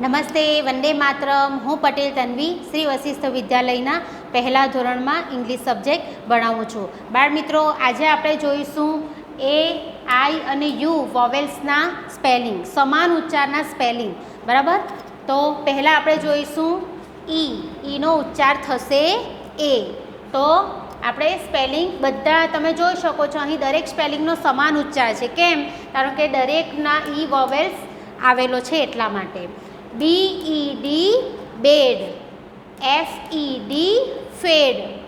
નમસ્તે, વંદે માતરમ. હું પટેલ તન્વી, શ્રી વશિષ્ઠ વિદ્યાલયના પહેલા ધોરણમાં ઇંગ્લિશ સબ્જેક્ટ ભણાવું છું. બાળ મિત્રો, આજે આપણે જોઈશું એ, આઈ અને યુ વોવેલ્સના સ્પેલિંગ સમાન ઉચ્ચારના સ્પેલિંગ બરાબર? તો પહેલાં આપણે જોઈશું ઈ, ઈનો ઉચ્ચાર થશે એ. તો આપણે સ્પેલિંગ બધા તમે જોઈ શકો છો, અહીં દરેક સ્પેલિંગનો સમાન ઉચ્ચાર છે. કેમ? કારણ કે દરેકના ઈ વોવેલ્સ આવેલો છે એટલા માટે. B E D bed. F E D fed. Fade.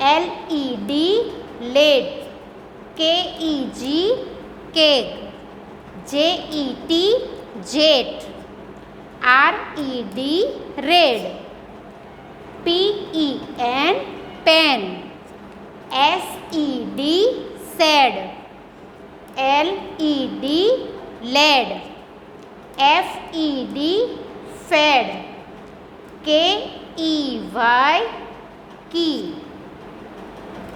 L E D, lead K E G cake. J E T jet. R E D red. P E N pen. S E D said L E D led. F E D fed K E Y કી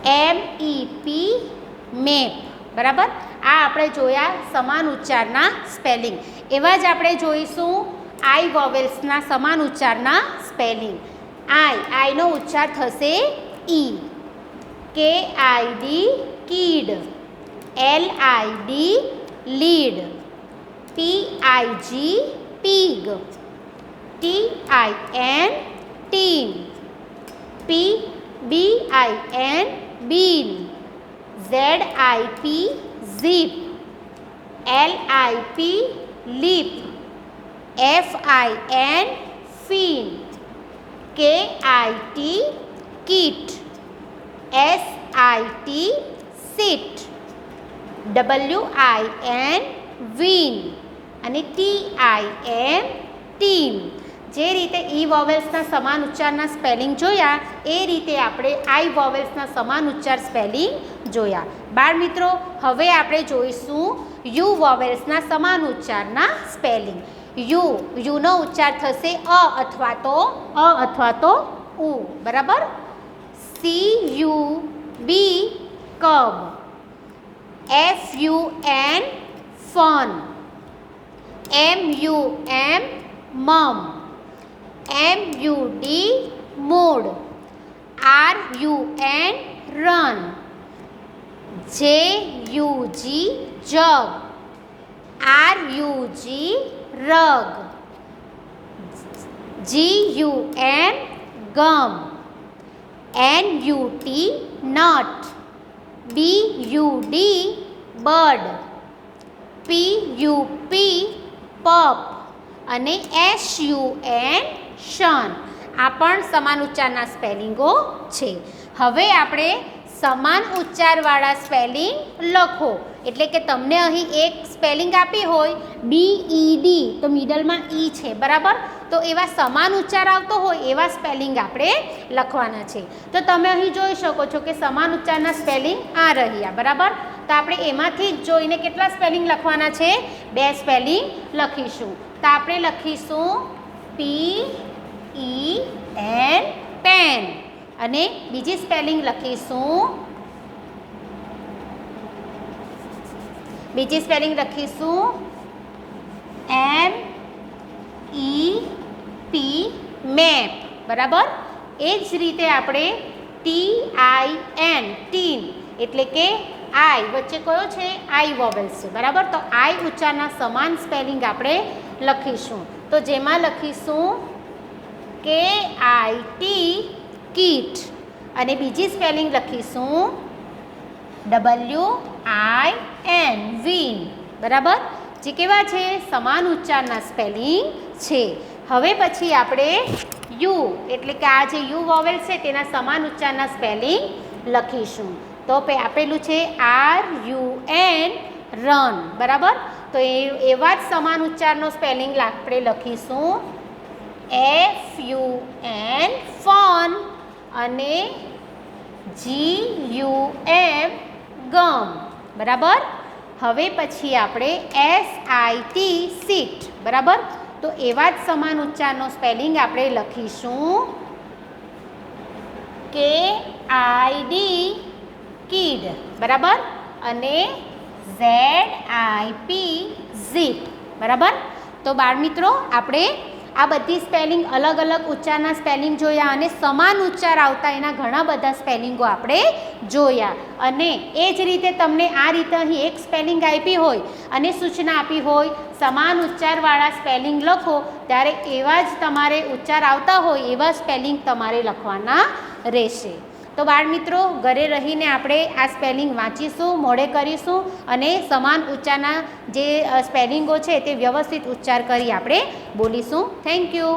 એમ ઈ પી map બરાબર? આ આપણે જોયા સમાન ઉચ્ચારના spelling એવા જ આપણે જોઈશું આઈ વોવેલ્સના સમાન ઉચ્ચારના સ્પેલિંગ આઈ, આઈનો ઉચ્ચાર થશે E K I D kid L I D lid P I G pig T I N tin P B I N bean. Z I P zip. L I P lip. F I N fin. K I T kit. S I T sit. W I N win. અને T I N team જે રીતે ઈ વોવેલ્સના સમાન ઉચ્ચારના spelling જોયા, એ રીતે આપણે આઈ વોવેલ્સના સમાન ઉચ્ચાર spelling જોયા. બાળ મિત્રો, હવે આપણે જોઈશું યુ વોવેલ્સના સમાન ઉચ્ચારના સ્પેલિંગ યુ યુનો ઉચ્ચાર થશે અ અથવા તો અ અથવા તો ઉ. બરાબર? C U B cub F U N fun M U M mom. M U D mood R U N run. J U G jug R U G rug. G U M gum. N U T nut B U D bird. P U P પપ અને S U N શન. આ પણ સમાન ઉચ્ચારના સ્પેલિંગો છે. હવે આપણે સમાન ઉચ્ચારવાળા સ્પેલિંગ લખો. એટલે કે તમને અહીં એક સ્પેલિંગ આપી હોય બી ઈ ડી તો મિડલમાં ઈ છે. બરાબર? તો એવા સમાન ઉચ્ચાર આવતો હોય એવા સ્પેલિંગ આપણે લખવાના છે. તો તમે અહીં જોઈ શકો છો કે સમાન ઉચ્ચારના સ્પેલિંગ આ રહ્યા, બરાબર? તો આપણે એમાંથી જ જોઈને કેટલા સ્પેલિંગ લખવાના છે? બે સ્પેલિંગ લખીશું. તો આપણે લખીશું પી ઈ એન પેન અને બીજી સ્પેલિંગ લખીશું બીજી સ્પેલિંગ લખીશું એમ ઈ પી મેપ. બરાબર? એ જ રીતે આપણે ટી આઈ એન ટીન, એટલે કે આઈ. વચ્ચે કયો છે? આઈ વોવેલ્સ છે. બરાબર? તો આઈ ઉચ્ચારના સમાન સ્પેલિંગ આપણે લખીશું. તો જેમાં લખીશું કે આઈ ટી કીટ. અને બીજી સ્પેલિંગ લખીશું ડબલ્યુ આઈ એન, વીન. બરાબર? જે કેવા છે? સમાન ઉચ્ચારના સ્પેલિંગ છે. હવે પછી આપણે યુ, એટલે કે આ જે યુ વોવેલ છે તેના સમાન ઉચ્ચારના સ્પેલિંગ લખીશું. તો આપેલું છે આર યુ એન રન બરાબર? તો એ, એવા જ સમાન ઉચ્ચારનો સ્પેલિંગ આપણે લખીશું. એફ યુ એન ફન અને જી યુ એમ ગમ બરાબર? હવે પછી આપણે એસ આઈ ટી સીટ બરાબર? તો એવા જ સમાન ઉચ્ચારનો સ્પેલિંગ આપણે લખીશું. કે આઈ ડી કીડ, બરાબર? અને ઝેડ આઈ પી ઝીટ બરાબર? તો બાળ મિત્રો આપણે આ બધી સ્પેલિંગ અલગ અલગ ઉચ્ચારના સ્પેલિંગ જોયા અને સમાન ઉચ્ચાર આવતા એના ઘણા બધા સ્પેલિંગો આપણે જોયા. અને એ જ રીતે તમને આ રીતે અહીં એક સ્પેલિંગ આપી હોય અને સૂચના આપી હોય, સમાન ઉચ્ચારવાળા સ્પેલિંગ લખો, ત્યારે એવા જ તમારે ઉચ્ચાર આવતા હોય એવા સ્પેલિંગ તમારે લખવાના રહેશે. તો બાળમિત્રો ઘરે રહીને આપણે આ સ્પેલિંગ વાંચીશું, મોડે કરીશું અને સમાન ઉચ્ચારના જે સ્પેલિંગો છે તે વ્યવસ્થિત ઉચ્ચાર કરી આપણે બોલીશું. Thank you